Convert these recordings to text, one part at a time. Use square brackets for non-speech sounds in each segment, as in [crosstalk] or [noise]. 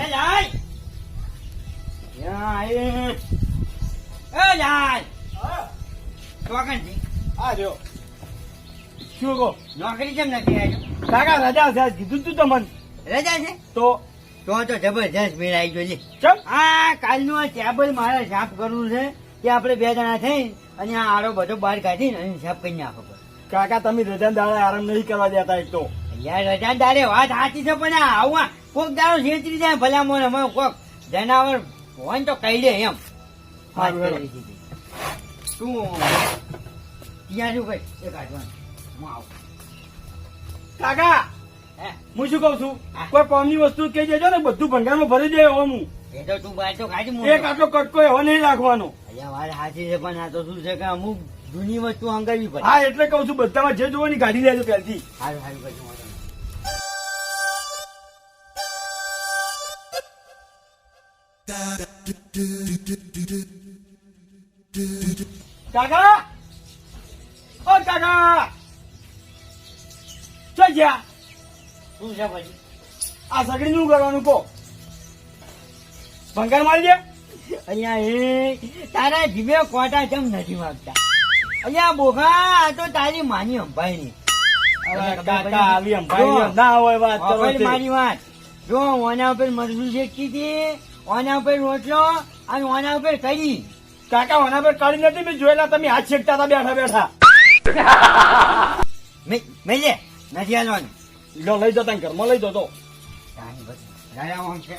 એ ચોકનજી આ રહ્યો શું કહો નોકરી કેમ નથી આવ્યો કાકા રજા છે કીધું તું રજા છે તો તો તો જબરજસ્ત મેળ આવી ગયો ચમ આ કાલનું આ ટેબલ મારે સાફ કરવું છે કે આપણે બે જણા થઈ અને આ આડો બધો બહાર કાઢીને અને સાફ કરી નાખો. કાકા તમે રજા દાડે આરામ નહીં કરવા દેતા એક તો યાર રજા દાડે વાત સાચી છે પણ આવું આ કોક દાડો છેતરી જાય ભલા મોને અમે કોક જનાવર હોય તો કહી દે એમ. શું ત્યાં શું હું આવું. કાકા હું? શું કઉ છું. કોઈ કોમની વસ્તુ કહી દેજો ને બધું ભંગારમાં ભરી દે હું એ તો તું બહાર તો મૂક. એક આટલો કટકો એવો નહીં રાખવાનો. વાત સાચી છે પણ આ તો શું છે કે અમુક જૂની વસ્તુ અંગાવી પડે. હા એટલે કઉ છું બધામાં જે જોવાની ગાડી લેજો પહેલથી. સારું સારું કાકા! ઓ કાકા! ચો જ્યાં શું છે પછી આ સગડી નું કરવાનું કહો. ભંગાર મારી દે. અહીંયા એ તારા જીભે કોટા કેમ નથી માગતા. અહીંયા બોખા આ તો તારી માની અંભાઈ ની મારી વાત. જો ઓના ઉપર મરજુ શેકી હતી ઓના ઉપર રોટલો અને ઓના ઉપર કરી. કાકા ઓના પર કાઢી નથી મેં જોયેલા તમે હાથ શેકતા હતા બેઠા બેઠા. [laughs] મેં મેલે નથી હાલવાનું. લો લઈ જતા ઘરમાં લઈ જતો રાજા છે.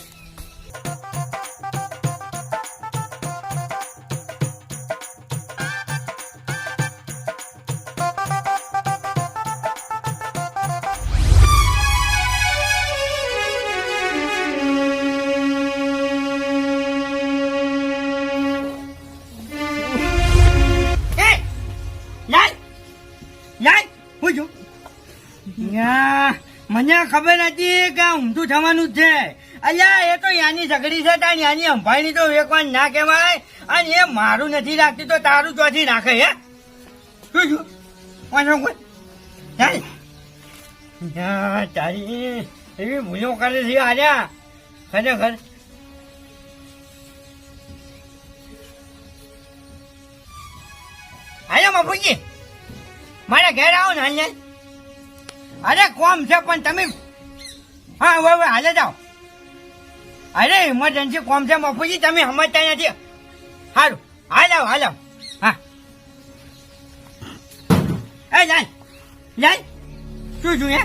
ઊંધું થવાનું છે. અલ્યા, એ તો યાની ઝઘડી છે તાર યાની અંભાઈની તો વેકવાન ના કહેવાય. અને એ મારું નથી રાખતી તો તારું ચોથી નાખે, હે? તારી એવી ભૂલો કરે છે આર્યા ખરેખર. આયા બાપુજી. મારા ઘેર આવો ને અરે, કોમ છે, પણ તમે હા હવે હવે હાલે જાઓ. અરે ઇમરજન્સી કોમ છે મફુજી તમે સમજતા નથી. સારું હાલ આવ હાલ આવ. હા. એ જાય જાય. શું છું હે?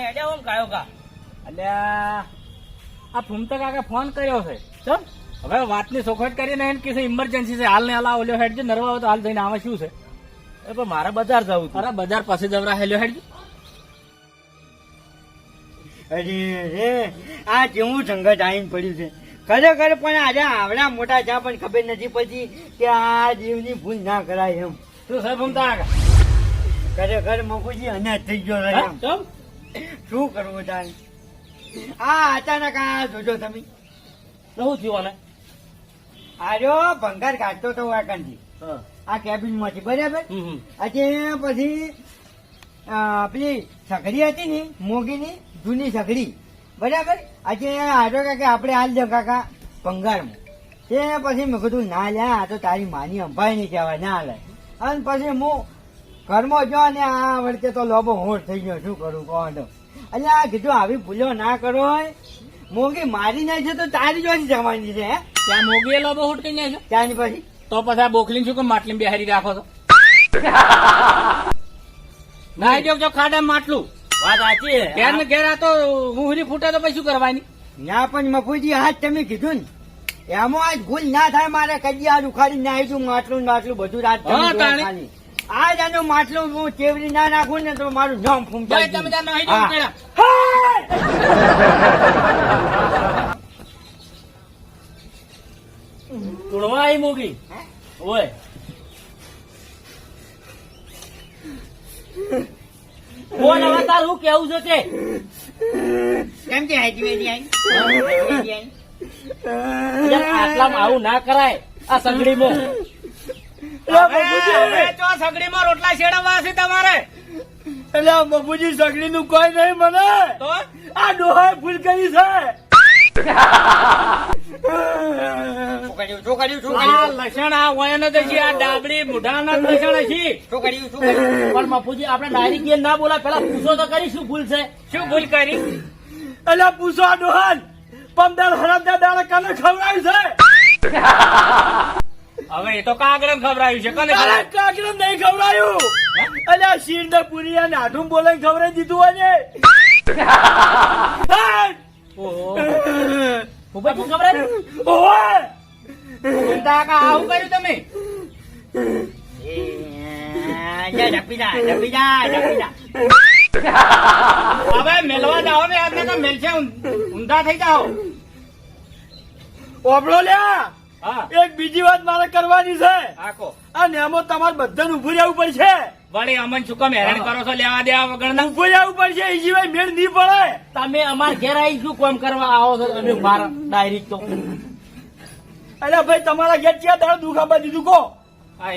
હેડે ઓમ કાયો કા? અલ્યા આ ફૂમતા કાકા ફોન કર્યો છે. ચમ? હવે વાતની સોખવટ કરીને એને કે ઇમરજન્સી છે. હાલ ને હાલ ઓલ્યો હેડજો. નરવા હોય તો હાલ જઈને આમાં શું છે? એ પણ મારે બજાર જવું અરે બજાર પાસે જવરા હેલ્યો હેડજો. અરે રે આ કેવું સંગત આવીને પડ્યું છે. ખરેખર પણ આજે આવડા મોટા છે પણ ખબર નથી પછી કે આ જીવની ભૂલ ના કરાય એમ. શું ફૂમતા કાકા ખરેખર મકુજી અનાજ થઈ ગયો શું કરવું તારે આ અચાનક આ જોજો તમે. શું થયું આને? આર્યો ભંગાર કાઢતો હતો વાકણથી હા. આ કેબિનમાંથી બરાબર. આજે પછી આપણી પેલી સગડી હતી ને મોગીની જૂની સગડી બરાબર? આજે આજો કાકા આપણે હાલ દો કાકા ભંગારમાં. તે પછી મેં કીધું ના લે આ તો તારી માની અંભાઈ નહીં કહેવાય ના લે. અને પછી હું ઘરમાં જો ને આ વળતે તો લોબો હોટ થઈ ગયો શું કરું કોણ? એટલે આ કીધું આવી ભૂલો ના કરો મોગી મારી નાખે છે તો તારી જોડી જવાની છે ત્યાં મોગી એ લોબો હુટ કઈ છે? ત્યાંની પછી? તો પછી આ બોખલી શું કે માટલી બિહારી રાખો છો? [laughs] ના જો જો ખાડા માટલું. વાત સાચી ઘેર ને ઘેર આ તો મુહરી ફૂટે તો પછી શું કરવાની? ના પણ મફુજી હાથ તમે કીધું ને એમાં આજ ભૂલ ના થાય મારે કદી આ ઉખાડી ના આવ્યું માટલું માટલું બધું રાત આજ આનું માટલું હું ચેવડી ના નાખું ને તો મારું નામ તમે પેલા. તોડવા આવી મોગી? ઓય. કોણ હવે તાર કેવું છે તે? કેમ કે? વેજી આટલામાં આવું ના કરાય. આ સગડીમાં એટલે હવે- હવે બાપુજી ચો સગડીમાં રોટલા શેડવવા છે તમારે. એટલે બાપુજી સગડી નું કોઈ નહીં મને. આ ડોહાએ ભૂલ કરી છે. શું કર્યું શું કર્યું શું આ કર્યું લસણ આ વયન આ ડાબડી મુઢાના લસણ હશે શું? કર્યું શું કર્યું પણ બાપુજી આપણે ડાયરેક્ટ ના બોલા પેલા પૂછો તો કરી શું ભૂલ છે. શું ભૂલ કરી? એટલે પૂછો આ ડોહાન. પંદર હરામના દાડા કને ખવડાય છે? હવે એ તો ખબરાયું છે. કને નહીં ખવડાયું. શીર ને પૂરી અને આઠું બોલે ખવડાવી દીધું હોય! ને આવું કર્યું તમે. હવે [laughs] મેલવા જાઓ ને આજને મેલશે ઊંધા થઈ જાઓ. ઓબળો લ્યા. એક બીજી વાત મારે કરવાની છે. આ નેમો તમારે બધાને ઉભું રહેવું પડશે. વળી અમન શું કામ હેરાન કરો છો? લેવા દેવા વગર ના? ઉભું રહેવું પડશે એ સિવાય મેળ નહીં પડે. તમે અમાર ઘેર આવી શું કામ કરવા આવો છો? તમે મારા ડાયરેક્ટ તો અરે ભાઈ તમારા ઘેર ચિયા દાડા દુખાવા દીધું કો હા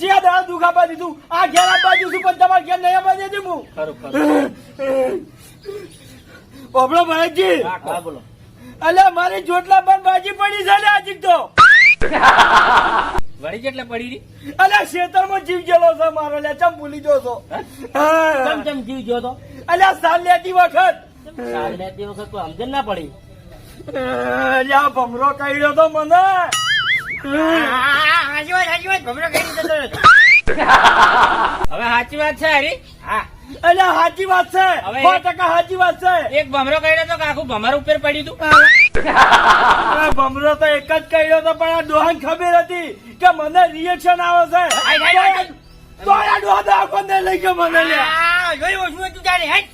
ચિયા દાડા દુખાબા દીધું. આ ઘેર આપવા દીધું પણ તમારા ઘેર નહીં આપવા દીધું હું. ખરું ખરું. ઓબળો હા બોલો. અલ્યા મારી જોટલા પણ બાજી પડી છે આજી તો. વળી કેટલા પડી રહી અલ્યા ખેતરમાં જીવ ગયેલો છે મારો લે ચમ ભૂલી જો છો? ચમ ચમ જીવ ગયો તો? અલ્યા સાલ લેતી વખત. સાલ લેતી વખત તો સમજણ ના પડી. અલ્યા ભમરો કહ્યો તો મને. હવે સાચી વાત છે હરી? હા, અલ્યા સાચી વાત છે. સો ટકા સાચી વાત છે. એક ભમરો કર્યો તો આખું ભમર ઉપર પડ્યું તું. ભમરો તો એક જ કહ્યો તો પણ આ ડોહાને ખબર હતી કે મને રિએક્શન આવે છે. તો આ ડોહા તો લઈ ગયો મને લે હેટ.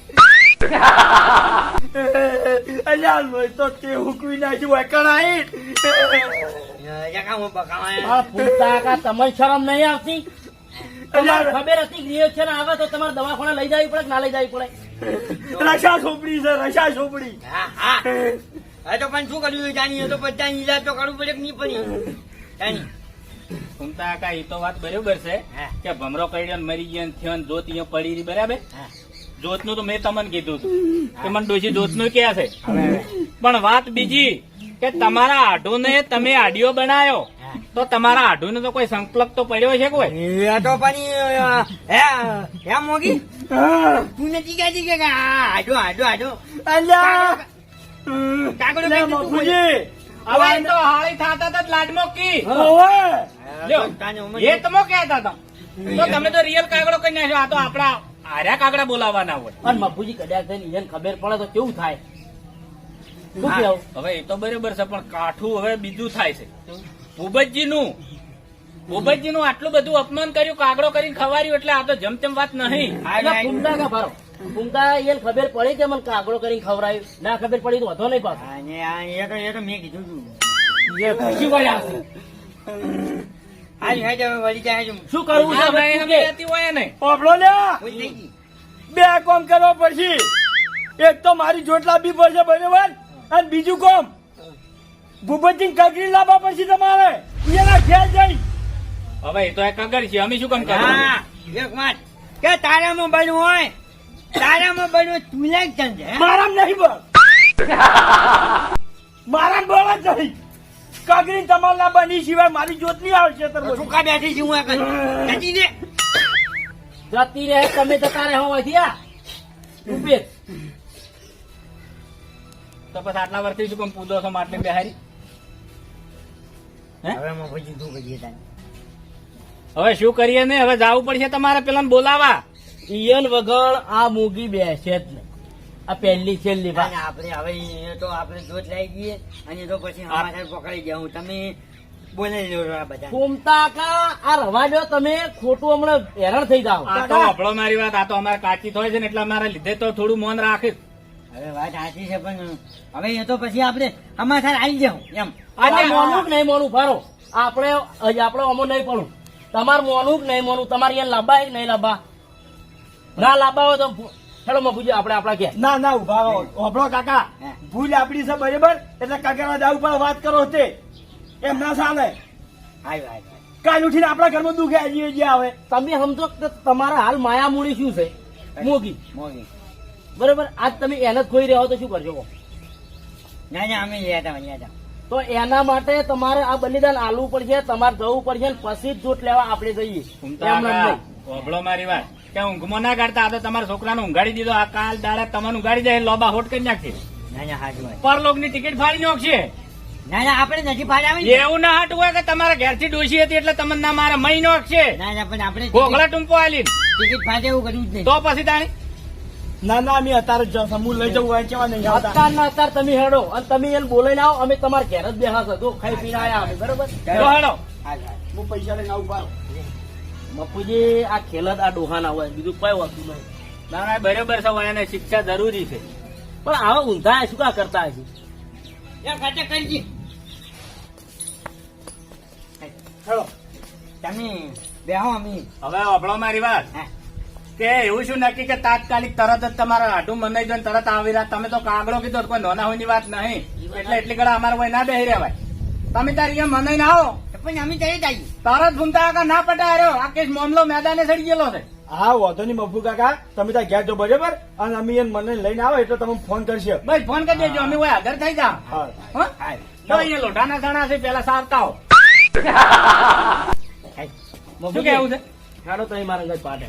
અલ્યા લોહી તો તે હુકવી નાખ્યું એકણાઈ જા, કામ બકાવા. આ પૂછતા કા તમને શરમ નહીં આવતી? ખબર હતી રિએક્શન આવે તો તમારે દવાખાને લઈ જવી પડે કે ના લઈ જવી પડે? રશા સોપડી છે રશા સોપડી. હા, હા. તો પણ શું કર્યું? જાણી તો બધાની ઈલાજ તો કરવું પડે કે નહીં પડી? જાણી. ઘૂમતા કા એ તો વાત બરોબર છે કે ભમરો કર્યો ને મરી ગયો ને થયો જોત અહીંયા પડી રહી બરાબર? જોતનું તો મેં તમને કીધું હતું કે મને ડોશી જોતનું ક્યાં છે. પણ વાત બીજી કે તમારા આઢો ને તમે આડિયો બનાવ્યો. તો તમારા આઢુ નો તો કોઈ સંકલ્પ તો પડ્યો છે કોઈ? એ તો પણ હે. મોગી તું નથી કહેતી કે આ હાડો હાડો હાડો અલ્યા. કાગડો લે, કઈ હવે તો હાળી થાતા હતા લાડમો કી એ તમો કહેતા હતા તો તમે તો રિયલ કાગડો કઈ નાખ્યો. આ તો આપડા આર્યા કાગડા બોલાવવાના હોય. પણ મફુજી કદાચ થઈને ખબર પડે તો કેવું થાય? હવે એ તો બરોબર છે પણ કાઠું હવે બીજું થાય છે. ભૂપતજી નું નું આટલું બધું અપમાન કર્યું કાગડો કરીને ખવાર્યું એટલે આ તો જમતેમ વાત નહીં. ફૂમતા કા ભરો ફૂમતા એને ખબર. પડી કે મને કાગડો કરીને ખવરાયું ના ખબર પડી તો વધો નહીં પાછો. એ તો મેં કીધું છે. શું કરવું છે. બે કોમ કરવા પડશે. એક તો મારી જોટલા બી પડશે બરોબર. અને બીજું કોમ ભૂપતજી કગરી લાવવા પછી તમારે. એના ઘેર જઈ. હવે એ તો એ કગર છે અમે શું કામ કરવું હા કે તારામાં બન્યું હોય તારામાં બન્યું હોય, તું લાગ ચાલજે મારામ નહીં બોલ. મારા બોલ જ નહીં. કગરી તમારા બની સિવાય મારી જોત નહીં આવશે તમે ટૂંકા બેઠી છું હું. જતી રે. જતી રહે તમે તો તારે હું થયા. આ ઉપેજ. તો પછી આટલા વર્ષથી શું કામ પૂજો છો માટલે બિહારી? હવે શું કરીએ હવે શું કરીએ ને? હવે જવું પડશે તમારે પેલા બોલાવા. ઈયન વગર આ મૂગી બેસે જ નહીં. આ પહેલી છેલ્લી વાત આપણે હવે તો આપણે જોત લઈ ગઈએ. અને તો પછી સમાચાર પકડી ગયા. હું તમે બોલાવી લો આ બધા. ફૂમતા કા આ રવા તમે. ખોટું હમણાં હેરાન થઈ જાવ આ તો અભળો મારી વાત. આ તો અમારે કાચી થાય છે ને એટલે અમારા લીધે તો થોડું મન રાખીશ હવે વાત સાચી છે પણ હવે એ તો પછી આપણે સમાચાર આવી જાઉં એમ. આ મોનું નહીં મોનું? ફરો. આપણે આપણે અમો નહીં પડું. તમારું મોનું કે નહીં મોનું? તમારે અહીંયા લાંબા નહીં લાંબા? ના લાંબા હોય તો આપણે આપણા ક્યાં? ના ના ઊભા રહો. કાકા. હે. ભૂલ આપડી છે બરાબર? એટલે કાકા દાવ પણ વાત કરો તે. એમ ના ચાલે. આવી કાલ ઉઠીને આપણા ઘરમાં દુખે હજી આવે. તમે સમજો કે તમારા હાલ માયા મૂડી શું છે? મોગી મોગી બરોબર? આજ તમે એને ખોઈ રહ્યા હો તો શું કરજો ના ના અમે લ્યા હતા લ્યા હતા તો એના માટે તમારે આ બલિદાન આલવું પડશે તમારે જવું પડશે પછી જ લેવા આપણે જઈએ. મારી વાત. કે ઊંઘમાં ના કાઢતા આ તો તમારા છોકરાને ઊંઘાડી દીધો. આ કાલ દાડા તમને ઉઘાડી જાય લોબા હોટ કરી નાખશે ના ના પરલોકની ટિકિટ ફાડી નાખશે. ના ના આપણે નથી ફાડાવી. એવું ના હાટ હોય કે તમારા ઘેરથી ડોસી હતી એટલે તમને ના મારે મહી નાખશે. ના ના પણ આપણે ગોગળા ટૂંપો આલી ટિકિટ ફાટે એવું કર્યું જ નહીં. તો પછી તાણી ના ના અમે અત્યારે જ હું લઈ જવું કેવા નહીં અત્યાર ના અત્યારે તમે હેડો. અને તમે એને બોલાઈને આવો. અમે તમારે ઘેર જ બેહા છો. ખાઈ પીને આયા અમે બરોબર? હેડો. હું પૈસા લઈને આવું પાડો. મપુજી આ ખેલત આ આ ડોહાના હોય. બીજું કઈ વસ્તુ નહીં. ના ના બરોબર છે એને શિક્ષા જરૂરી છે. પણ આવા ઊંધા શું કા કરતા હશે? ખાતે કરજી. હેલો તમે બેહો અમી. હવે હોભળો મારી વાત હા. કે એવું શું નક્કી કે તાત્કાલિક તરત જ તમારા આઢું મનાઈ દો તરત આવી રહ્યા. તમે તો કાગડો કીધો કોઈ નોના હોય વાત નહીં. એટલે એટલી કડા અમારે કોઈ ના બેહી રહેવાય. તમે તારી અહીંયા મનાઈ ના આવો. પણ અમે જઈ જઈએ? તરત ભૂમતા કાકા ના પટા રહ્યો આ કેસ મામલો મેદાને સડી ગયેલો છે. હા વાંધો નહીં મફુ કાકા. તમે ત્યાં ગયા છો બરાબર? અને અમે એને મને લઈને આવો એટલે તમે ફોન કરશે. બસ ફોન કરી દેજો. અમે કોઈ હાજર થઈ જા હા. હો? અહીંયા લોઢાના ચણા છે પેલા સારતા હો. [laughs] શું કેવું છે? હેડો તો મારા અંગજ પાડે.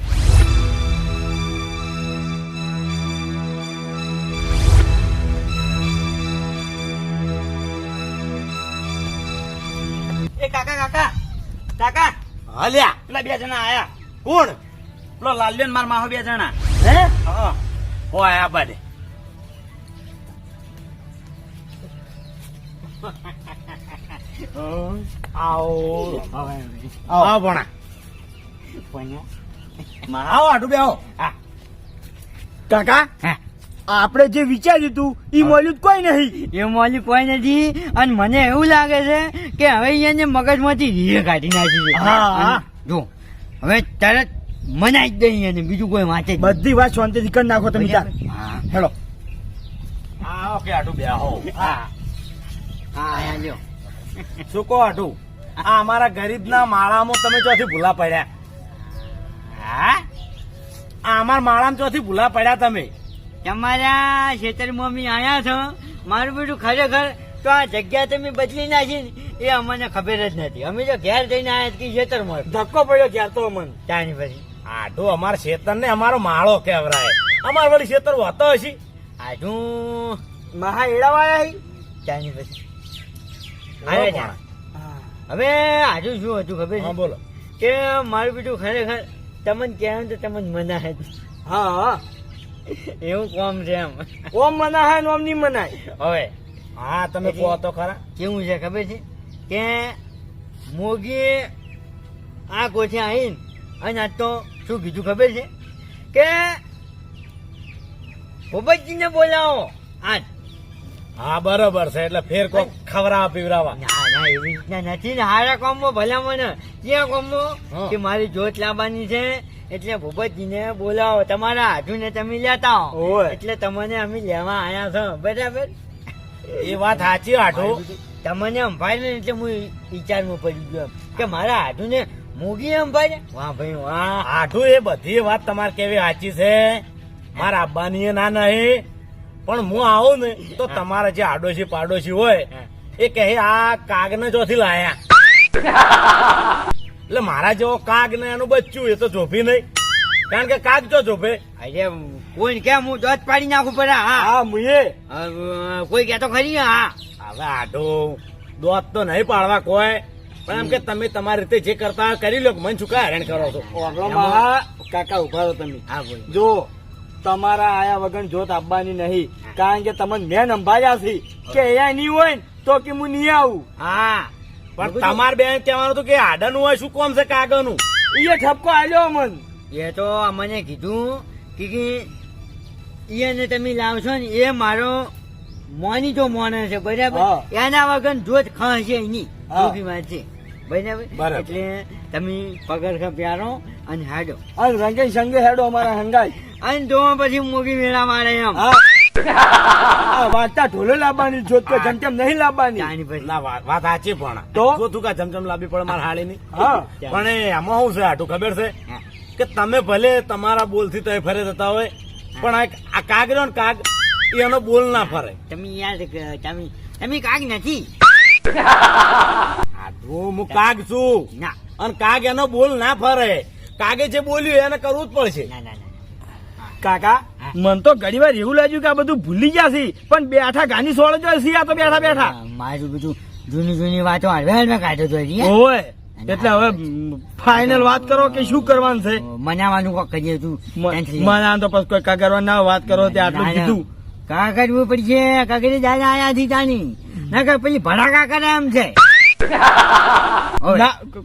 એ કાકા કાકા. કાકા. હાલ્યા. પેલા બે જણા આયા. કોણ? પેલો લાલ્યો ને માર માહો બે જણા. હે? હા. આયા બાડે આવો. આવો. ભણા. આવો આટું બેહો. હા. કાકા? હા. આપણે જે વિચાર્યું હતું એ મળ્યું કોઈ નહીં. એ મોલી કોઈ નથી. અને મને એવું લાગે છે કે હવે અહીંયા મગજમાંથી રીએ કાઢી નાખી છે. હા, હા. જો હવે તરત મનાઈ જ દે અહીંયા બીજું કોઈ વાંચે બધી વાત શાંતિથી કરી નાખો તમે ત્યાં. હા. હેલો. હા ઓકે આટું બેહો. હા. હા અહીંયા લ્યો. શું કહો આટું આ અમારા ગરીબના માળામાં તમે ચોથી ભૂલા પડ્યા. હા? આ અમારા માળામાં ચોથી ભૂલા પડ્યા તમે. તમારા ખેતરમાં અમે આયા છો? મારું બેટું ખરેખર તો આ જગ્યા તમે બદલી નાખી એ અમને ખબર જ નથી. અમે તો ઘેર જઈને આયા કે ખેતરમાં. ધક્કો પડ્યો ત્યારે તો મન ત્યાંની પછી. આટું અમારા ખેતર ને અમારો માળો કેવરાય અમાર વળી ખેતર હોતો હશે? આજુ મહા એડાવાયા ત્યાંની પછી. હવે આજુ શું હતું ખબર હા છે બોલો. કે મારું બેટું ખરેખર તમને કહેવાનું તો તમને મના જ. હા હા. એવું કોમ છે એમ. કોમ મનાય નોમની મનાય. હવે હા તમે કહો તો ખરા. કેવું છે ખબર છે? કે મોગી આ કોઠે આવીને અને આજ તો શું કીધું ખબર છે? કે ભૂપતજીને બોલાવો આજ. હા બરોબર છે એટલે ફેર કોક ખવરાવા પીવરાવા. ના ના એવી રીતના નથી ને હારા કોમો ભલા મને. ક્યાં કોમો? કે મારી જોત લાવવાની છે એટલે ભૂપતજીને બોલાવો. તમારા હાથુને તમે લેતા આવો એટલે તમને અમે લેવા આયા છો. બરાબર? એ વાત સાચી આટું તમને અંભાઈ ને એટલે હું વિચારમાં પડી ગયો કે મારા હાથુને મૂગી અંભારે વાહ ભાઈ વાહ. હાઠું એ બધી વાત તમારે કેવી સાચી છે? મારા આબ્બાની એ ના નહીં. પણ હું આવું ને તો તમારા જે આડોશી પાડોશી હોય એ કહે આ કાગ ને ચોથી લાયા. [laughs] એટલે મારા જેવો કાગ ને એનું બચ્ચું એ તો જોભી નહીં. કારણ કે કાગ જો જોભે. અરે કોઈ કેમ હું દોત પાડી નાખું પડે? હા. હા મુએ. કોઈ કહેતો ખરી હા. હવે આઢો દોત તો નહીં પાડવા કોઈ. પણ એમ કે તમે તમારી રીતે જે કરતા કરી લો મને શું હેરાન કરો છો? કાકા ઊભા રહો તમે. હા ભાઈ જો તમારા આયા વગર જોત આપવાની નહીં. કારણ કે તમને મેં નંભાયા છે. કે અહીંયા નહીં હોય ને તો કે હું નહીં આવું. હા. પણ તમાર બેન કહેવાનું હતું કે આડાનું હોય શું કોમ છે કાગળનું? એ ઠપકો આલ્યો અમન. એ તો અમને કીધું કે કે એને તમે લાવશો ને એ મારો મોની જો મોને છે બરાબર? એના વગર જો જ ખાશે એની જોખી વાત છે બરાબર. એટલે તમે પગર પ્યારો અને હાડો. અને રંગે સંગે હેડો અમારા હંગાઈ. અને જો પછી મોગી મેળા મારે એમ. વાંચતા ઢોલે લાવવાની જોત તો જેમ નહીં લાવવાની ના વાત સાચી પણ. તો? જો તું કા ચમચમ લાવવી પડે મારા હાળીની. હા. પણ એમાં શું છે આટું ખબર છે? કે તમે ભલે તમારા બોલથી તો ફરે જતા હોય પણ આ કાગ રહ્યો ને કાગ એ એનો બોલ ના ફરે. તમે યાદ તમે તમે કાગ નથી. આટલું હું કાગ છું. ના. અને કાગ એનો બોલ ના ફરે. કાગે જે બોલ્યું એને કરવું જ પડશે. ના ના ના કાકા મન તો ઘણી વાર એવું લાગ્યું કે આ બધું ભૂલી ગયા છે. પણ બેઠા ગાની સોળ જ છે આ તો બેઠા બેઠા. મારું બધું જૂની જૂની વાતો કાઢો તો હોય એટલે હવે ફાઈનલ વાત કરો કે શું કરવાનું છે? મનાવાનું કોક કરીએ તું. મને તો પછી કોઈ કાગરવા ના વાત કરો તે આટલું. કીધું. કા કરવું પડશે કાગરી દાદા આયા થી તાની. ના કર પછી ભડાકા કરે એમ છે.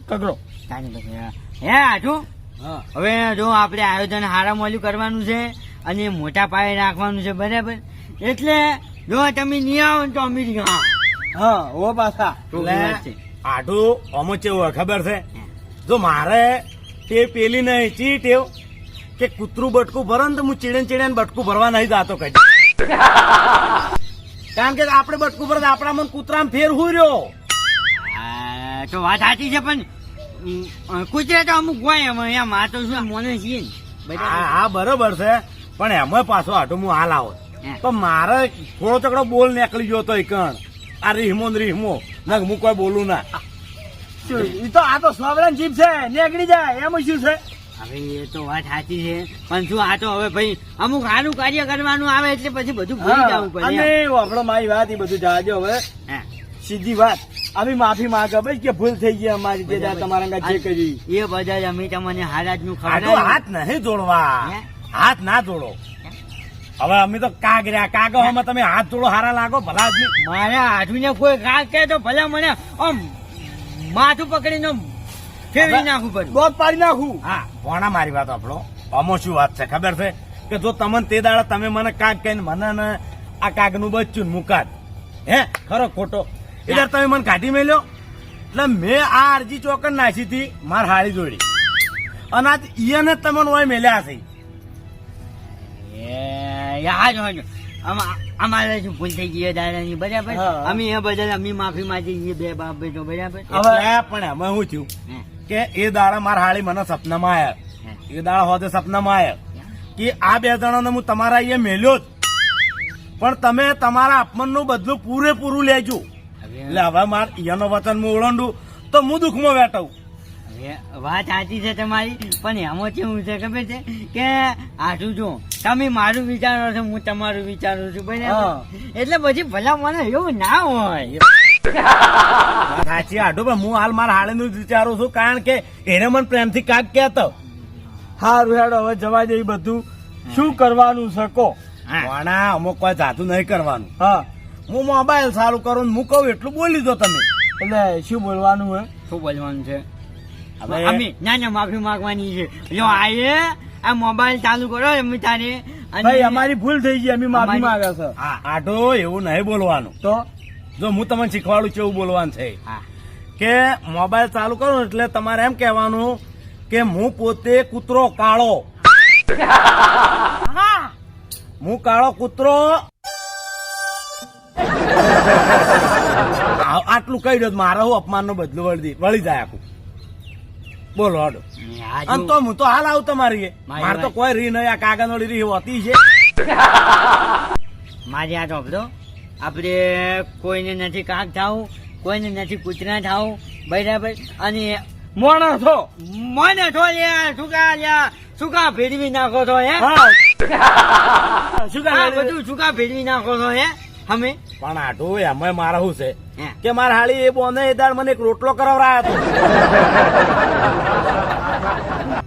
કગરો તાની પછી, હા. હે. આઠું હવે જો આપણે આયોજન હારા મોલ્યું કરવાનું છે અને મોટા પાયે રાખવાનું છે બરાબર? એટલે જો તમે નહીં આવો તો અમે નહીં આવો. હા ઓ પાછા. આટું અમો ચેવું ખબર છે? જો મારે તે પેલી નહીં ચી ટેવ કે કૂતરું બટકું ભરો ને તો હું ચીડે ચીડે બટકું ભરવા નહીં જતો કઈ. કારણ કે આપણે બટકું ભરે આપણા મન કૂતરામાં ફેર હું રહ્યો. તો વાત સાચી છે પણ કૂતરા તો અમુક હોય એમાં એમ આ તો શું મોને છીએ હા બરોબર છે. પણ એમાં પાછો આટો હું હાલ આવો તો મારે થોડો ચકડો બોલ નીકળી ગયો તો કણ. આ રીહમો ને રીહમો. ના હું કોઈ બોલું ના. એ તો આ તો સોવરન જીપ છે નીકળી જાય એમ શું છે? હવે એ તો વાત સાચી છે પણ શું આ તો હવે ભાઈ અમુક આનું કાર્ય કરવાનું આવે એટલે પછી બધું ભૂલી જવું પડે. અને આપણો મારી વાત એ બધું જાજો હવે. સીધી વાત. અમે માફી માંગે ભાઈ કે ભૂલ થઈ ગઈ અમારી જે તમારા જે કરી. એ બધા અમે તમને હારાજનું આટો હાથ નહીં જોડવા? હાથ ના જોડો. હવે અમે તો કાગ રહ્યા. કાગો અમે તમે હાથ જોડો હારા લાગો ભલા આદમી. મારા હાથુને કોઈ કાગ કે તો ભલા મને આમ માથું પકડીને ફેરવી નાખું પડે દોત પાડી નાખું. હા. ભોણા મારી વાત આપણો? અમો શું વાત છે? ખબર છે? કે જો તમને તે દાડા તમે મને કાગ કહીને મને ને આ કાગનું બચ્ચું મુકાત. હે? ખરો ખોટો? એટલે તમે મને કાઢી મેલ્યો? એટલે મેં આ અરજી ચોકન નાખી હતી માર હાળી જોડી. અને આજ ઈયને તમને ઓય મેલ્યા છે. એ યાદ હોય અમારે શું ભૂલ થઈ ગઈ દાદાની બરાબર? અમે એ બધા અમે માફી માંગી છીએ બે બાપ બેટો બરાબર? પણ અમે શું થયું? કે એ દાડા મારા હાળી મને સપનામાં આવ્યા એ દાડા હોતે સપનામાં આવ્યા કે આ બે જણાને હું તમારા અહીંયા મેલ્યો જ. પણ તમે તમારા અપમાનનું બદલું પૂરેપૂરું લેજો. એટલે હવે મારે એનો વચન હું ઓળંડું તો હું દુઃખમાં હવે વાત સાચી છે તમારી પણ એમાં કેવું છે ખબર છે? કે આટલું જો તમે મારું વિચારો છો હું તમારું વિચારું છું બરાબર. એટલે પછી ભલા મને એવું ના હોય. સાચી આઢું પણ હું હાલ મારા હાડે જ વિચારું છું કારણ કે એને મને પ્રેમથી કાક કહેતો. હારું હેડો હવે જવા દે બધું. શું કરવાનું શકો. વાણા અમુક કોઈ જાતું નહીં કરવાનું. હા. હું મોબાઈલ સારું કરું ને હું કહું એટલું બોલી દો તમે. એટલે શું બોલવાનું હે? શું બોલવાનું છે? હવે- ના ના માફી માંગવાની છે. જો આ મોબાઈલ ચાલુ કરો તારે ભાઈ અમારી ભૂલ થઈ ગઈ અમે માફી માંગે છે. આટો એવું નહીં બોલવાનું. તો? જો હું તમને શીખવાડું છું એવું બોલવાનું છે. કે મોબાઈલ ચાલુ કરો એટલે તમારે એમ કહેવાનું કે હું પોતે કૂતરો કાળો. હું. કાળો કૂતરો. આટલું કહી દો તો મારે હું અપમાન નો બદલો વળી વળી જાય આખું. બોલો હાડો. અને તો હું તો હાલ આવું તમારી મારી તો કોઈ રી નહીં આ કાગળ રી હોતી છે. [laughs] મારી આ તો આપણે કોઈને નથી કાક થાવું કોઈને નથી કૂતરા થાવું બરાબર? અને મોણો છો. મને છો સુકા સુકા ભેળવી નાખો છો હે? હા. [laughs] કરે બધું સુકા ભેળવી નાખો છો હે? અમે પણ આટો એમાં મારા શું છે? હે. કે મારા હાળી એ બોને એ દાડ મને એક રોટલો કરાવરાયો હતો. [laughs]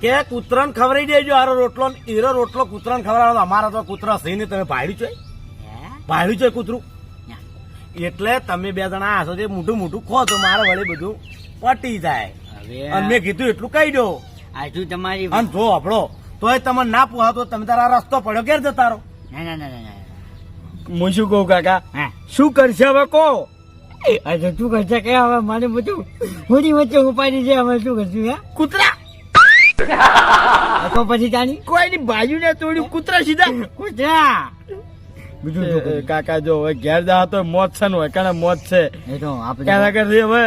કે કૂતરાને ખવડાવી દેજો. આરો રોટલો ઈરો રોટલો કૂતરાને ખવડાવવાનો તો અમારા તો કૂતરા સહીને તમે ભાડ્યું છે? હે? ભાડ્યું છે કૂતરું? એટલે તમે બે જણા હશો તે મોટું મોટું ખો તો મારે વળી બધું પટી જાય. અને મેં કીધું એટલું કહી દો. આજુ તમારી અને જો આપણો તોય તમને ના પૂછા તો તમે તારા રસ્તો પડ્યો ઘેર જતા રહો. ના ના ના ના ના. હું શું કહું કાકા? શું કરશે હવે કો? અરે શું કરશે કે હવે મને બધું મોટી વચ્ચે ઉપાડી છે. હવે શું કરશું હે? કૂતરા! [laughs] તો પછી જાણી? કોઈની બાજુ ને તોડ્યું? કૂતરા સીધા? કૂતરા! બીજું? કાકા જો હવે ઘેર જા તો મોત છે ને હોય કારણ મોત છે. એ તો આપણે એના કરતી હવે?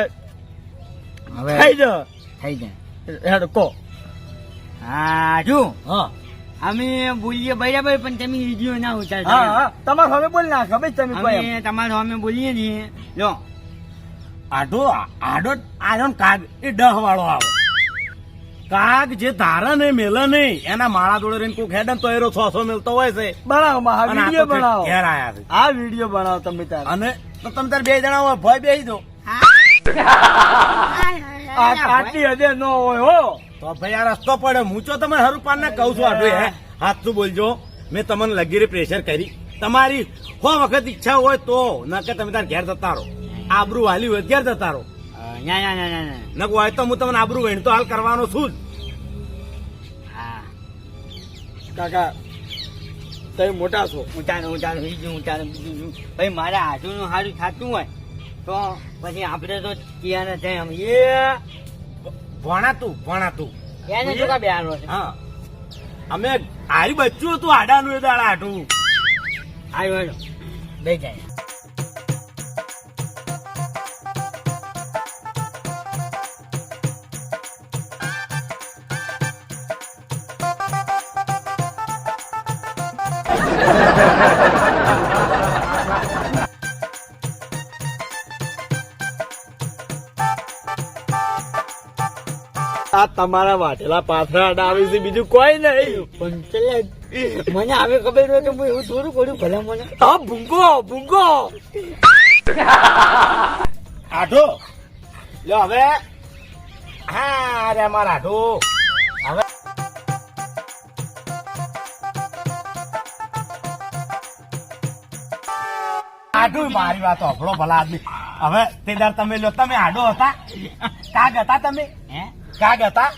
હવે થઈ જા થઈ જાય. હેડ કો હા જો હા. અમે બોલીએ બરાબર પણ તમે વીડિયો ના ઉતાર તમારે હવે બોલ ના ખબર તમે અમે તમારો અમે બોલીએ છીએ જો આડો આડો આડો ને કાગ એ ડહ વાળો આવે. કાગ જે ધારે ને મેલે નહીં એના માળા જોડે રહીને કોક હેડે ને તો એરો છસો મેલતો હોય છે. બનાવો વીડિયો બનાવો. ઘેર આયા છે. આ વીડિયો બનાવો તમે તાર. અને તો તમે તાર બે જણા હોય ભય બેસી દો આ આટલી હદે ન હોય હો. તો ભાઈ આ રસ્તો પડે. હું ચો તમે હરું પાન ના કહું છું આટલું હે? હાથ શું બોલજો. મેં તમને લગીરે પ્રેશર કરી. તમારી હો વખત ઈચ્છા હોય તો ના કે તમે તાર ઘેર જતા રહો. આબરૂ વાલી હોય ઘેર જતા રહો. ના ના ના ના ના ન હોય તો હું તમને આબરું વહેણ તો હાલ કરવાનો છું જ. હા. કાકા તમે મોટા છો. ઊંચાનું ઊંચાનું બીજું ઊંચાનું બીજું શું? ભાઈ મારે હાથુનું સારું થતું હોય તો પછી આપણે તો ક્યાં છે એમ એ ભણાતું ભણાતું. એને શું કા બેહાડો છે. હા. અમે હારી બચ્ચું હતું આડાનું એ દાડા હાટું. આવ્યો બે જાય. આ તમારા વાટેલા પાથરા અડાવી છે બીજું કોઈ નહીં. પણ મને આવે ખબર હોય તો હું એવું થોડું કર્યું ભલે મને. હા ભૂંગો ભૂંગો. આઠો લો હવે. હા અરે અમારા આઢો. આઢું મારી વાત હોભળો ભલા આદમી. હવે તે દર તમે લો તમે આડો હતા? કાગ હતા તમે? કાગ હતા?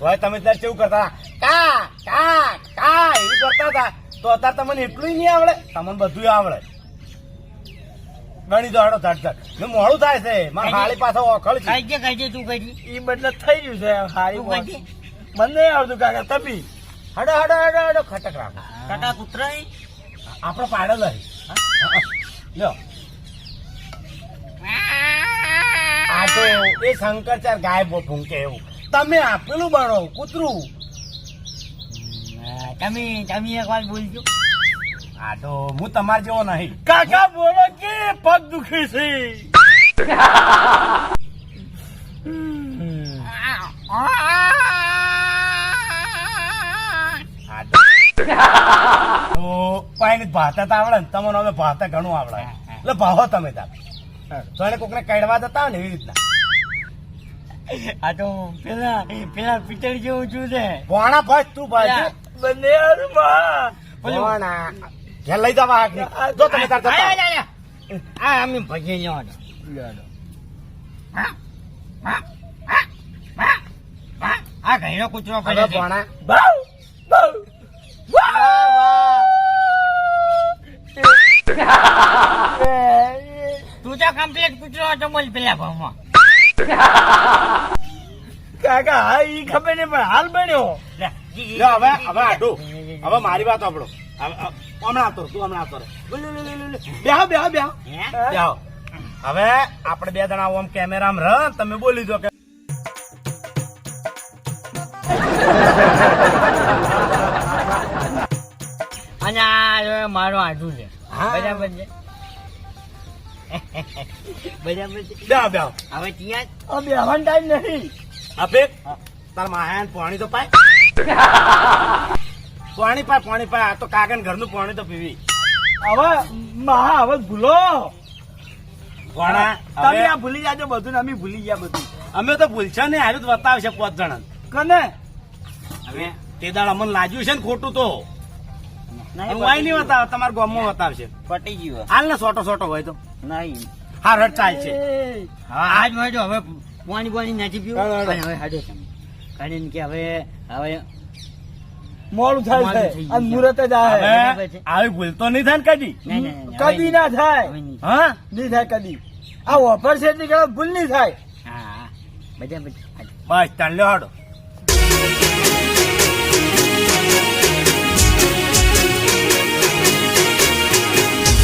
હવે તમે ત્યારે કેવું કરતા કા કા કા એવું કરતા હતા. તો અત્યારે તમને એટલું નહીં આવડે? તમને બધું આવડે. ગણી દો હાડો ઝટ મોડું થાય છે. મારા હાળી પાછો ઓખળ છે. કઈ કઈ તું કઈ એ બદલે થઈ ગયું છે હાળી મને આવડતું કાકા તપી. હડો હડો હડો હડો ખટક રાખો. કટા કૂતરા આપણો પાડો છે લ્યો. આ તો એ શંકરચાર ગાય બો કે એવું. તમે આપેલું બનો કૂતરું. તમે તમે એક વાર બોલજો. આ તો હું તમાર જેવો નહીં. કાકા બોલો કે પગ દુખી છે? આ [laughs] તો પાણી ભાતા તો આવડે ને તમને અમે ભાતા ઘણું આવડે. એટલે ભાવો તમે તાર. તો એને કોકને કડવા જતા ને એવી રીતના. [laughs] આ તો પેલા પેલા પિક્ચર જેવું છું છે. ભોણા ભાઈ તું ભાઈ બંને. ભોણા ઘેર લઈ જવા આગળ જો તમે તાર જતા. આ અમે ભજી જવાનો આ ઘણો કૂતરો છે. ભોણા ભાવ, ભાવ. [laughs] તું તો કમ્પ્લીટ કૂતરો હતો બોલ પેલા ભાવમાં. [laughs] કાકા હા ઈ ખબર નહીં પણ હાલ બન્યો. હવે હવે આટું હવે મારી વાત હવે, હમણાં આવતો તું હમણાં આવતો. બેહો બેહો બેહો. બેહો. હવે આપણે બે જણા આમ કેમેરામાં રહ તમે બોલી દો કે અને આ મારો આઢું છે. બરાબર છે? [laughs] બરાબર છે. બેહો બેહો હવે ત્યાં આ ટાઈમ નહીં અભિક તાર માયાન પાણી તો પાય. પાણી પાય પાણી પાય. આ તો કાગન ઘરનું પાણી તો પીવી. હવે મહા હવે ભૂલો. ભોણા તમે આ ભૂલી જાજો બધું ને અમે ભૂલી ગયા બધું. અમે તો ભૂલશો ને હારું જ બતાવશે પાંચ જણા કને? હવે તે દાડ અમને લાગ્યું છે ને ખોટું તો. આઈ નહીં બતાવ તમારા ગામમાં બતાવશે પટી ગયું હાલ ને સોટો સોટો હોય તો. નહીં. હા રડ ચાલશે એ, આજ હોય તો હવે પાણી પાણી નથી પીવું હવે હાડો કારણ કે હવે હવે મોડું થાય છે. અને. મુહૂર્ત જ આવે. આવી ભૂલ તો નહીં થાય કદી? કદી ના થાય. હા? નહીં. થાય કદી. આ ઓફર છે એટલી ભૂલ નહીં થાય. બસ ચાલ્યો લ્યો હાડો